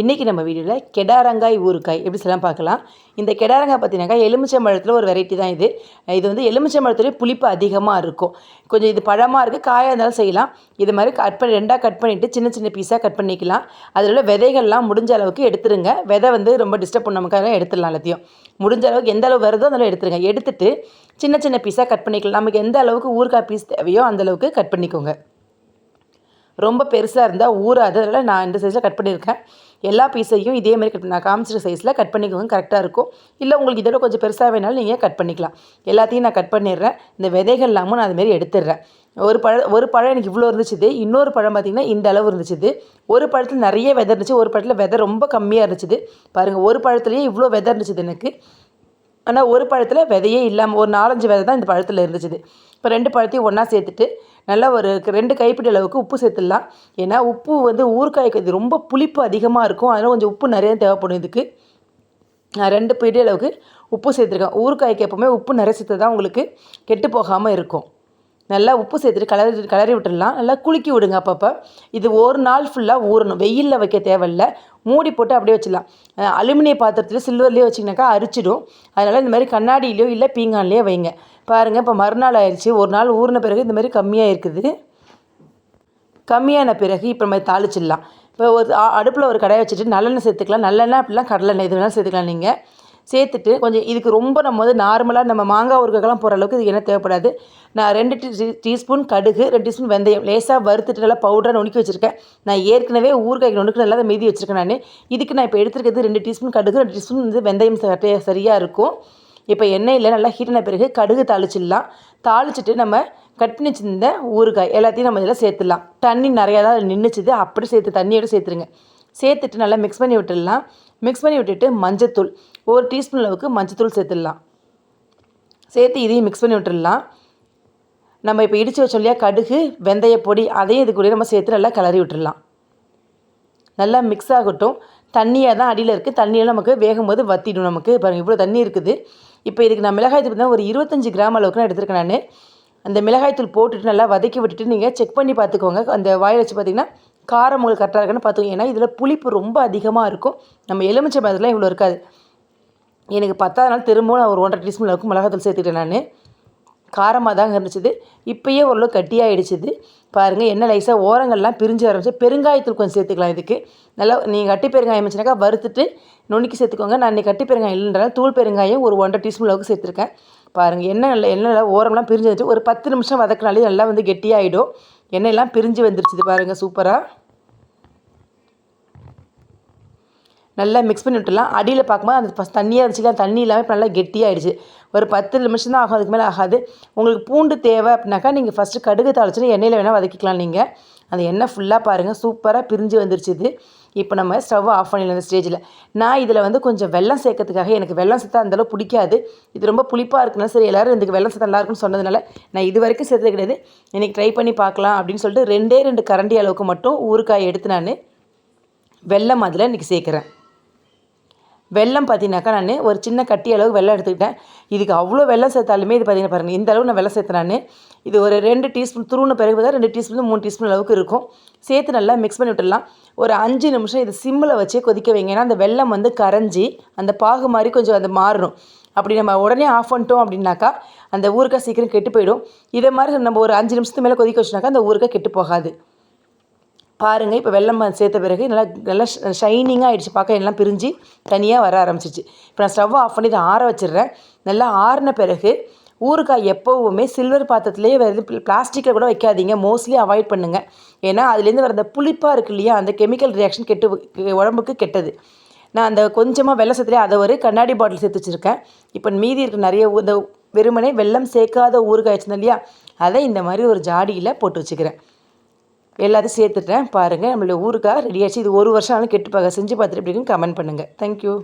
இன்றைக்கி நம்ம வீடியோவில் கெடாரங்காய் ஊறுகாய் எப்படி சொல்லலாம் பார்க்கலாம். இந்த கெடாரங்காய் பார்த்தீங்கன்னாக்கா எலுமிச்சம்பழத்தில் ஒரு வெரைட்டி தான் இது. இது வந்து எலுமிச்சம்பழத்துலேயே புளிப்பு அதிகமாக இருக்கும். கொஞ்சம் இது பழமாக இருக்குது காயாக இருந்தாலும் செய்யலாம். இது மாதிரி கட் பண்ணி ரெண்டாக கட் பண்ணிவிட்டு சின்ன சின்ன பீஸாக கட் பண்ணிக்கலாம். அதில் உள்ள விதைகள்லாம் முடிஞ்ச அளவுக்கு எடுத்துருங்க. விதை வந்து ரொம்ப டிஸ்டர்ப் பண்ணாமக்காக எடுத்துடலாம் எல்லாத்தையும். முடிஞ்ச அளவுக்கு எந்த அளவு வருதோ அதில் எடுத்துருங்க. எடுத்துட்டு சின்ன சின்ன பீஸாக கட் பண்ணிக்கலாம். நமக்கு எந்த அளவுக்கு ஊறுகாய் பீஸ் தேவையோ அந்த அளவுக்கு கட் பண்ணிக்கோங்க. ரொம்ப பெருசாக இருந்தால் ஊறாது. அதனால் நான் இந்த சைஸில் கட் பண்ணியிருக்கேன். எல்லா பீஸையும் இதே மாதிரி கட் நான் காமிச்சிட்ட சைஸில் கட் பண்ணிக்கோங்க கரெக்டாக இருக்கும். இல்லை உங்களுக்கு இதோட கொஞ்சம் பெருசாக வேணாலும் நீங்கள் கட் பண்ணிக்கலாம். எல்லாத்தையும் நான் கட் பண்ணிடுறேன். இந்த விதைகள் இல்லாமல் நான் அதுமாரி எடுத்துடுறேன். ஒரு பழ ஒரு பழம் எனக்கு இவ்வளோ இருந்துச்சுது. இன்னொரு பழம் பார்த்திங்கன்னா இந்த அளவு இருந்துச்சுது. ஒரு பழத்தில் நிறைய விதை இருந்துச்சு. ஒரு பழத்தில் விதை ரொம்ப கம்மியாக இருந்துச்சுது. பாருங்கள் ஒரு பழத்துலேயே இவ்வளோ விதை இருந்துச்சுது எனக்கு. ஆனால் ஒரு பழத்தில் விதையே இல்லாமல் ஒரு நாலஞ்சு விதை தான் இந்த பழத்தில் இருந்துச்சுது. இப்போ ரெண்டு பழத்தையும் ஒன்றா சேர்த்துட்டு நல்லா ஒரு ரெண்டு கைப்பிடி அளவுக்கு உப்பு சேர்த்துடலாம். ஏன்னா உப்பு வந்து ஊறுகாய்க்கு இது ரொம்ப புளிப்பு அதிகமாக இருக்கும். அதனால் கொஞ்சம் உப்பு நிறைய தேவைப்படும் இதுக்கு. நான் ரெண்டு பிடி அளவுக்கு உப்பு சேர்த்துருக்கேன். ஊறுகாய்க்கு எப்போவுமே உப்பு நிறைய சேர்த்து தான் உங்களுக்கு கெட்டு போகாமல் இருக்கும். நல்லா உப்பு சேர்த்துட்டு கலரி கலரி விட்டுடலாம். நல்லா குலுக்கி விடுங்க அப்பப்போ. இது ஒரு நாள் ஃபுல்லாக ஊறணும். வெயிலில் வைக்க தேவையில்ல. மூடி போட்டு அப்படியே வச்சிடலாம். அலுமினிய பாத்திரத்தில் சில்வர்லேயே வச்சிங்கனாக்கா அரிச்சிடும். அதனால் இந்த மாதிரி கண்ணாடியிலையோ இல்லை பீங்கான்லேயோ வைங்க. பாருங்கள் இப்போ மறுநாள் ஆயிடுச்சு ஒரு நாள் ஊறின பிறகு இந்த மாதிரி கம்மியாக இருக்குது. கம்மியான பிறகு இப்போ நம்ம தாளிச்சிடலாம். இப்போ ஒரு அடுப்பில் ஒரு கடையை வச்சுட்டு நல்லெண்ணெய் சேர்த்துக்கலாம். நல்லெண்ணெய் அப்படிலாம் கடலெண்ணெய் இது வேணாலும் சேர்த்துக்கலாம் நீங்கள் சேர்த்துட்டு கொஞ்சம் இதுக்கு ரொம்ப நம்ம வந்து நார்மலாக நம்ம மாங்காய் ஊறுகாய்க்கெல்லாம் போகிற அளவுக்கு இது என்ன தேவைப்படாது. நான் ரெண்டு டீ டீஸ்பூன் கடுகு ரெண்டு டீஸ்பூன் வெந்தயம் லேசாக வறுத்துட்டு நல்லா பவுடராக நுணுக்கி வச்சுருக்கேன். நான் ஏற்கனவே ஊறுகாய்க்கு நுணுக்கு நல்லா மீதி வச்சுருக்கேன் நான். இதுக்கு நான் இப்போ எடுத்துருக்கிறது ரெண்டு டீஸ்பூன் கடுகு ரெண்டு டீஸ்பூன் வந்து வெந்தயம் சரியாக இருக்கும். இப்போ எண்ணெயில் நல்லா ஹீட்டான பிறகு கடுகு தாளிச்சிடலாம். தாளிச்சிட்டு நம்ம கட் பண்ணி வச்சிருந்த ஊறுகாய் எல்லாத்தையும் நம்ம இதில் சேர்த்துடலாம். தண்ணி நிறையா தான் நின்றுச்சுது அப்படி சேர்த்து தண்ணியோடு சேர்த்துருங்க. சேர்த்துட்டு நல்லா மிக்ஸ் பண்ணி விட்டுடலாம். மிக்ஸ் பண்ணி விட்டுட்டு மஞ்சத்தூள். ஒரு டீஸ்பூன் அளவுக்கு மஞ்சத்தூள் சேர்த்துடலாம். சேர்த்து இதையும் மிக்ஸ் பண்ணி விட்டுடலாம். நம்ம இப்போ இடித்து வச்சோம் இல்லையா கடுகு வெந்தய பொடி அதையும் இது கூட நம்ம சேர்த்து நல்லா கிளறி விட்டுடலாம். நல்லா மிக்ஸ் ஆகட்டும். தண்ணியாக தான் அடியில் இருக்குது தண்ணியெல்லாம் நமக்கு வேகும் போது வத்திடும் நமக்கு. பாருங்கள் இவ்வளோ தண்ணி இருக்குது. இப்போ இதுக்கு நான் மிளகாய் தூள் ஒரு இருபத்தஞ்சி கிராம் அளவுக்கு நான் எடுத்துருக்கேன் நான். அந்த மிளகாய் தூள் போட்டுட்டு நல்லா வதக்கி விட்டுட்டு நீங்கள் செக் பண்ணி பார்த்துக்கோங்க. அந்த வாயில் வச்சு பார்த்திங்கன்னா காரம் உங்களுக்கு கரெக்டாக இருக்குன்னு பார்த்துக்கோங்க. ஏன்னா இதில் புளிப்பு ரொம்ப அதிகமாக இருக்கும். நம்ம எலுமிச்சை மரத்துலாம் இவ்வளோ இருக்காது. எனக்கு பத்தாவது நாள் திரும்பவும் நான் ஒரு ஒன்றரை டீஸ்பூன் அளவுக்கு மிளகாத்தூள் சேர்த்துக்கிட்டேன் நான். காரமாக தாங்க இருந்துச்சுது. இப்போயே ஓரளவு கட்டியாகிடுச்சிது பாருங்கள் என்ன லைஸாக ஓரங்கள்லாம் பிரிஞ்சு ஆரம்பிச்சு பெருங்காயத்தூள் கொஞ்சம் சேர்த்துக்கலாம் இதுக்கு. நல்லா நீங்கள் கட்டி பெருங்காயம் வச்சுனாக்கா வறுத்துட்டு நுணுக்கி சேர்த்துக்கோங்க. நான் இன்றைக்கி கட்டி பெருங்காயம் இல்லைன்றாலும் தூள் பெருங்காயம் ஒரு ஒன்றரை டீஸ்பூன் அளவுக்கு சேர்த்துருக்கேன். பாருங்கள் எண்ணெய் நல்லா எண்ணெய் நல்லா ஓரம்லாம் பிரிஞ்சு வந்துச்சு. ஒரு பத்து நிமிஷம் வதக்கினாலே நல்லா வந்து கெட்டியாகிடும் எண்ணெயெல்லாம் பிரிஞ்சு வந்துருச்சுது பாருங்கள் சூப்பராக நல்லா மிக்ஸ் பண்ணி விட்டுலாம் அடியில் பார்க்கும்போது அந்த ஃபஸ்ட் தண்ணியாக இருந்துச்சுல தண்ணி இல்லாமல் இப்போ நல்லா கெட்டியாகிடுச்சு ஒரு பத்து நிமிஷம் தான் ஆகும் அதுக்கு மேலே ஆகாது. உங்களுக்கு பூண்டு தேவை அப்படின்னாக்கா நீங்கள் ஃபஸ்ட்டு கடுகு தாளிச்சுன்னு எண்ணெயில் வேணால் வதக்கிக்கலாம் நீங்கள் அந்த எண்ணெய் ஃபுல்லாக பாருங்கள் சூப்பராக பிரிஞ்சு வந்துருச்சு இது. இப்போ நம்ம ஸ்டவ் ஆஃப் பண்ணிடலாம் அந்த ஸ்டேஜில் நான் இதில் வந்து கொஞ்சம் வெள்ளம் சேர்க்கறதுக்காக எனக்கு வெள்ளம் சேர்த்தா அந்தளவு பிடிக்காது. இது ரொம்ப புளிப்பாக இருக்குன்னா சரி எல்லோரும் இதுக்கு வெள்ளம் சேர்த்தா நல்லாயிருக்குன்னு சொன்னதுனால நான் இது வரைக்கும் சேர்த்தது கிடையாது. இன்றைக்கி ட்ரை பண்ணி பார்க்கலாம் அப்படின்னு சொல்லிட்டு ரெண்டே ரெண்டு கரண்டி அளவுக்கு மட்டும் ஊறுகாய் எடுத்து நான் வெள்ளம் அதில் இன்றைக்கி சேர்க்குறேன். வெள்ளம் பார்த்தீங்கன்னாக்கா நான் ஒரு சின்ன கட்டி அளவு வெள்ளம் எடுத்துக்கிட்டேன். இதுக்கு அவ்வளோ வெள்ளம் சேர்த்தாலுமே இது பார்த்தீங்கன்னா பாருங்கள் இந்த அளவு நான் வெள்ளம் சேர்த்தேன் நான். இது ஒரு ரெண்டு டீஸ்பூன் துருவின பிறகு தான் ரெண்டு டீஸ்பூன் மூணு டீஸ்பூன் அளவுக்கு இருக்கும். சேர்த்து நல்லா மிக்ஸ் பண்ணி விட்டுடலாம். ஒரு அஞ்சு நிமிஷம் இது சிம்மில் வச்சே கொதிக்க வைங்க. ஏன்னா அந்த வெள்ளம் வந்து கரைஞ்சி அந்த பாகு மாதிரி கொஞ்சம் அந்த மாறணும். அப்படி நம்ம உடனே ஆஃப் பண்ணிட்டோம் அப்படின்னாக்கா அந்த ஊறுக்காய் சீக்கிரம் கெட்டு போயிடும். இதே மாதிரி நம்ம ஒரு அஞ்சு நிமிஷத்துக்கு மேலே கொதிக்க வச்சுனாக்கா அந்த ஊறுக்காய் கெட்டு போகாது. பாருங்கள் இப்போ வெள்ளம் சேர்த்த பிறகு நல்லா நல்லா ஷைனிங்காக ஆகிடுச்சு பார்க்க எல்லாம் பிரிஞ்சு தனியாக வர ஆரம்பிச்சிச்சு. இப்போ நான் ஸ்டவ் ஆஃப் பண்ணி இதை ஆற வச்சிடுறேன். நல்லா ஆறின பிறகு ஊறுகாய் எப்போவுமே சில்வர் பாத்திரத்துலேயே வருது பிளாஸ்டிக்கில் கூட வைக்காதீங்க. மோஸ்ட்லி அவாய்ட் பண்ணுங்கள் ஏன்னா அதுலேருந்து வர அந்த புளிப்பாக இருக்கு இல்லையா அந்த கெமிக்கல் ரியாக்ஷன் கெட்டு உடம்புக்கு கெட்டது. நான் அந்த கொஞ்சமாக வெள்ளம் சேர்த்துலேயே அதை ஒரு கண்ணாடி பாட்டில் சேர்த்து வச்சுருக்கேன். இப்போ மீதி இருக்க நிறைய இந்த வெறுமனே வெள்ளம் சேர்க்காத ஊறுகாய் வச்சுருந்தேன் இல்லையா அதை இந்த மாதிரி ஒரு ஜாடியில் போட்டு வச்சுக்கிறேன். எல்லாத்தையும் சேர்த்துட்டேன் பாருங்கள் நம்மளுடைய ஊருக்காக ரெடி ஆச்சு. இது ஒரு வருஷம் ஆனாலும் பார்க்க செஞ்சு பார்த்துட்டு எப்படின்னு கமெண்ட் பண்ணுங்கள் தேங்க்யூ